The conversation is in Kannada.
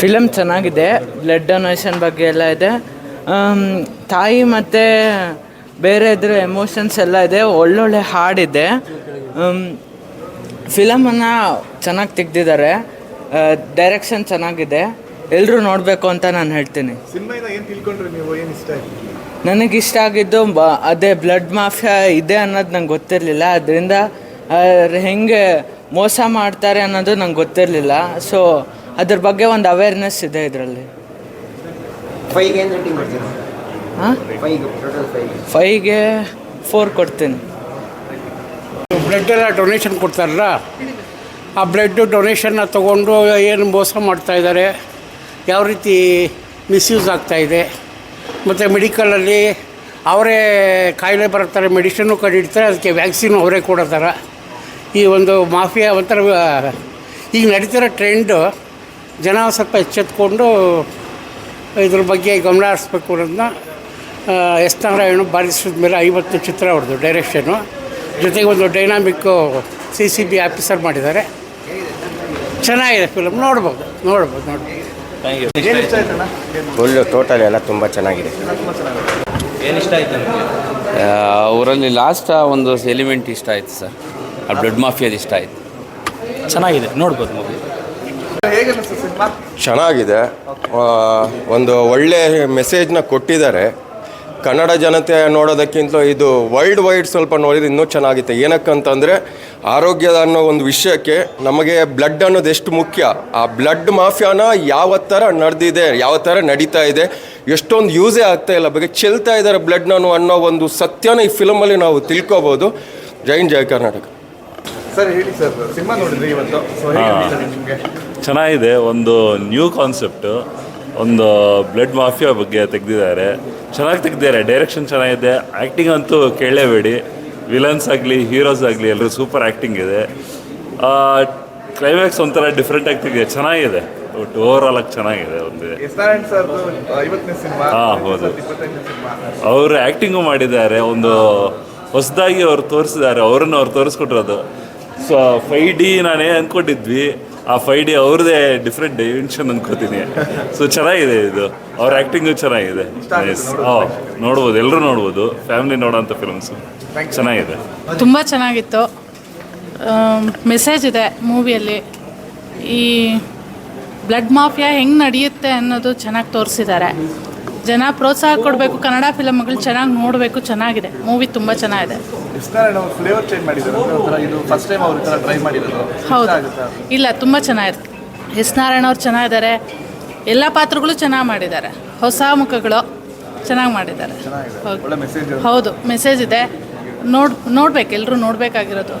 ಫಿಲಮ್ ಚೆನ್ನಾಗಿದೆ ಬ್ಲಡ್ ಡೊನೇಷನ್ ಬಗ್ಗೆ ಎಲ್ಲ ಇದೆ. ತಾಯಿ ಮತ್ತು ಬೇರೆ ಇದ್ರ ಎಮೋಷನ್ಸ್ ಎಲ್ಲ ಇದೆ ಒಳ್ಳೊಳ್ಳೆ ಹಾಡಿದೆ ಫಿಲಮನ್ನು ಚೆನ್ನಾಗಿ ತೆಗ್ದಿದ್ದಾರೆ. ಡೈರೆಕ್ಷನ್ ಚೆನ್ನಾಗಿದೆ. ಎಲ್ಲರೂ ನೋಡಬೇಕು ಅಂತ ನಾನು ಹೇಳ್ತೀನಿ. ಇಷ್ಟ ನನಗಿಷ್ಟ ಆಗಿದ್ದು ಬ ಅದೇ ಬ್ಲಡ್ ಮಾಫಿಯಾ ಇದೆ ಅನ್ನೋದು ನಂಗೆ ಗೊತ್ತಿರಲಿಲ್ಲ. ಅದರಿಂದ ಹೆಂಗೆ ಮೋಸ ಮಾಡ್ತಾರೆ ಅನ್ನೋದು ನಂಗೆ ಗೊತ್ತಿರಲಿಲ್ಲ. ಸೊ ಅದ್ರ ಬಗ್ಗೆ ಒಂದು ಅವೇರ್ನೆಸ್ ಇದೆ ಇದರಲ್ಲಿ. ಹಾಂ? ಫೈವ್ಗೆ ಫೋರ್ ಕೊಡ್ತೀನಿ. ಬ್ಲಡ್ ಎಲ್ಲ ಡೊನೇಷನ್ ಕೊಡ್ತಾರಲ್ಲ? ಆ ಬ್ಲಡ್ ಡೊನೇಷನ್ನ ತೊಗೊಂಡು ಏನು ಮೋಸ ಮಾಡ್ತಾ ಇದ್ದಾರೆ ಯಾವ ರೀತಿ ಮಿಸ್ಯೂಸ್ ಆಗ್ತಾ ಇದೆ? ಮತ್ತು ಮೆಡಿಕಲಲ್ಲಿ ಅವರೇ ಕಾಯಿಲೆ ಬರ್ತಾರೆ ಮೆಡಿಷನ್ನು ಕಂಡಿಡ್ತಾರೆ ಅದಕ್ಕೆ ವ್ಯಾಕ್ಸಿನ್ ಅವರೇ ಕೊಡೋದಾರ. ಈ ಒಂದು ಮಾಫಿಯಾ ಒಂಥರ ಈಗ ನಡೀತಿರೋ ಟ್ರೆಂಡು ಜನ ಸ್ವಲ್ಪ ಎಚ್ಚೆತ್ಕೊಂಡು ಇದ್ರ ಬಗ್ಗೆ ಗಮನ ಹರಿಸ್ಬೇಕು ಅನ್ನೋದನ್ನ ಎಸ್ ನಾರಾಯಣ ಬಾರಿಸಿದ ಮೇಲೆ ಐವತ್ತು ಚಿತ್ರ ಅವ್ರದ್ದು ಡೈರೆಕ್ಷನು ಜೊತೆಗೆ ಒಂದು dynamic C C B officer ಮಾಡಿದ್ದಾರೆ. ಚೆನ್ನಾಗಿದೆ ಫಿಲಮ್ ನೋಡ್ಬೋದು ನೋಡ್ಬೋದು ನೋಡ್ಬೋದು. ಏನು ಇಷ್ಟ ಆಯ್ತಣ್ಣ? ಏನು ಫುಲ್ಲು ಟೋಟಲ್ ಎಲ್ಲ ತುಂಬ ಚೆನ್ನಾಗಿದೆ. ಅವರಲ್ಲಿ ಲಾಸ್ಟ್ ಒಂದು ಎಲಿಮೆಂಟ್ ಇಷ್ಟ ಆಯಿತು ಸರ್. ಆ ಬ್ಲಡ್ ಮಾಫಿಯಾದ ಇಷ್ಟ ಆಯಿತು. ಚೆನ್ನಾಗಿದೆ ನೋಡ್ಬೋದು ಮೂವಿ ಚೆನ್ನಾಗಿದೆ. ಒಂದು ಒಳ್ಳೆ ಮೆಸೇಜ್ನ ಕೊಟ್ಟಿದ್ದಾರೆ. ಕನ್ನಡ ಜನತೆ ನೋಡೋದಕ್ಕಿಂತ ಇದು ವರ್ಲ್ಡ್ ವೈಡ್ ಸ್ವಲ್ಪ ನೋಡಿದ್ರೆ ಇನ್ನೂ ಚೆನ್ನಾಗಿತ್ತು. ಏನಕ್ಕಂತಂದರೆ ಆರೋಗ್ಯದ ಅನ್ನೋ ಒಂದು ವಿಷಯಕ್ಕೆ ನಮಗೆ ಬ್ಲಡ್ ಅನ್ನೋದು ಎಷ್ಟು ಮುಖ್ಯ? ಆ ಬ್ಲಡ್ ಮಾಫಿಯಾನ ಯಾವ ಥರ ನಡೆದಿದೆ ಯಾವ ಥರ ನಡೀತಾ ಇದೆ, ಎಷ್ಟೊಂದು ಯೂಸೇ ಆಗ್ತಾ ಇಲ್ಲ, ಬಗ್ಗೆ ಚೆಲ್ತಾ ಇದ್ದಾರೆ ಬ್ಲಡ್ನೂ ಅನ್ನೋ ಒಂದು ಸತ್ಯನ ಈ ಫಿಲಮಲ್ಲಿ ನಾವು ತಿಳ್ಕೊಬೋದು. ಜೈನ್ ಜಯ ಕರ್ನಾಟಕ. ಸರ್ ಹೇಳಿ ಸರ್. ಸಿನಿಮಾ ನೋಡಿದ್ರಿ ಇವತ್ತು. ಸೊ ಹೇಗೆ ನಿಮಗೆ? ಚೆನ್ನಾಗಿದೆ. ಒಂದು ನ್ಯೂ ಕಾನ್ಸೆಪ್ಟು ಒಂದು ಬ್ಲಡ್ ಮಾಫಿಯಾ ಬಗ್ಗೆ ತೆಗೆದಿದ್ದಾರೆ. ಚೆನ್ನಾಗಿ ತೆಗೆದಿದ್ದಾರೆ. ಡೈರೆಕ್ಷನ್ ಚೆನ್ನಾಗಿದೆ. ಆ್ಯಕ್ಟಿಂಗ್ ಅಂತೂ ಕೇಳಲೇಬೇಡಿ. ವಿಲನ್ಸ್ ಆಗಲಿ ಹೀರೋಸ್ ಆಗಲಿ ಎಲ್ಲರೂ ಸೂಪರ್ ಆ್ಯಕ್ಟಿಂಗ್ ಇದೆ. ಕ್ಲೈಮ್ಯಾಕ್ಸ್ ಒಂಥರ ಡಿಫ್ರೆಂಟ್ ಆಗಿ ತೆಗೆದಿದೆ ಚೆನ್ನಾಗಿದೆ. ಒಟ್ಟು ಓವರ್ ಆಲ್ ಆಗಿ ಚೆನ್ನಾಗಿದೆ ಒಂದು. ಹಾಂ ಹೌದು. ಅವರು ಆ್ಯಕ್ಟಿಂಗು ಮಾಡಿದ್ದಾರೆ. ಒಂದು ಹೊಸದಾಗಿ ಅವ್ರು ತೋರಿಸಿದ್ದಾರೆ. ಅವರನ್ನು ಅವ್ರು ತೋರಿಸ್ಕೊಟ್ಟಿರೋದು ಸೊ ಫೈ ಡಿ ನಾನೇ ಅಂದ್ಕೊಂಡಿದ್ವಿ ಆ ಫೈ ಡಿ ಅವ್ರದೇ ಡಿಫ್ರೆಂಟ್ ಡೈಮೆನ್ಷನ್ ಅನ್ಕೋತೀನಿ. ಸೊ ಚೆನ್ನಾಗಿದೆ ಇದು. ಅವ್ರ ಆ್ಯಕ್ಟಿಂಗು ಚೆನ್ನಾಗಿದೆ. ನೋಡ್ಬೋದು. ಎಲ್ಲರೂ ನೋಡ್ಬೋದು. ಫ್ಯಾಮಿಲಿ ನೋಡೋಂಥ ಫಿಲ್ಮ್ಸು ಚೆನ್ನಾಗಿದೆ. ತುಂಬ ಚೆನ್ನಾಗಿತ್ತು. ಮೆಸೇಜ್ ಇದೆ ಮೂವಿಯಲ್ಲಿ ಈ ಬ್ಲಡ್ ಮಾಫಿಯಾ ಹೆಂಗೆ ನಡೆಯುತ್ತೆ ಅನ್ನೋದು ಚೆನ್ನಾಗಿ ತೋರಿಸಿದ್ದಾರೆ. ಜನ ಪ್ರೋತ್ಸಾಹ ಕೊಡಬೇಕು ಕನ್ನಡ ಫಿಲಮ್ಗಳು ಚೆನ್ನಾಗಿ ನೋಡಬೇಕು ಚೆನ್ನಾಗಿದೆ. ಮೂವಿ ತುಂಬ ಚೆನ್ನಾಗಿದೆ. ಎಸ್ ನಾರಾಯಣ್ ಫ್ಲೇವರ್ ಚೇಂಜ್ ಮಾಡಿದ್ದಾರೆ ಅಂದ್ರೆ ಒಂಥರ ಇದು ಫಸ್ಟ್ ಟೈಮ್ ಅವ್ರ ಥರ ಟ್ರೈ ಮಾಡಿರೋದು. ಇಷ್ಟ ಹೌದು. ಇಲ್ಲ ತುಂಬ ಚೆನ್ನಾಗಿದೆ. ಎಸ್ ನಾರಾಯಣ ಅವ್ರು ಚೆನ್ನಾಗಿದ್ದಾರೆ. ಎಲ್ಲ ಪಾತ್ರಗಳು ಚೆನ್ನಾಗಿ ಮಾಡಿದ್ದಾರೆ. ಹೊಸ ಮುಖಗಳು ಚೆನ್ನಾಗಿ ಮಾಡಿದ್ದಾರೆ. ಹೌದು. ಮೆಸೇಜ್ ಇದೆ. ನೋಡ್ ನೋಡ್ಬೇಕು ಎಲ್ಲರೂ ನೋಡಬೇಕಾಗಿರೋದು.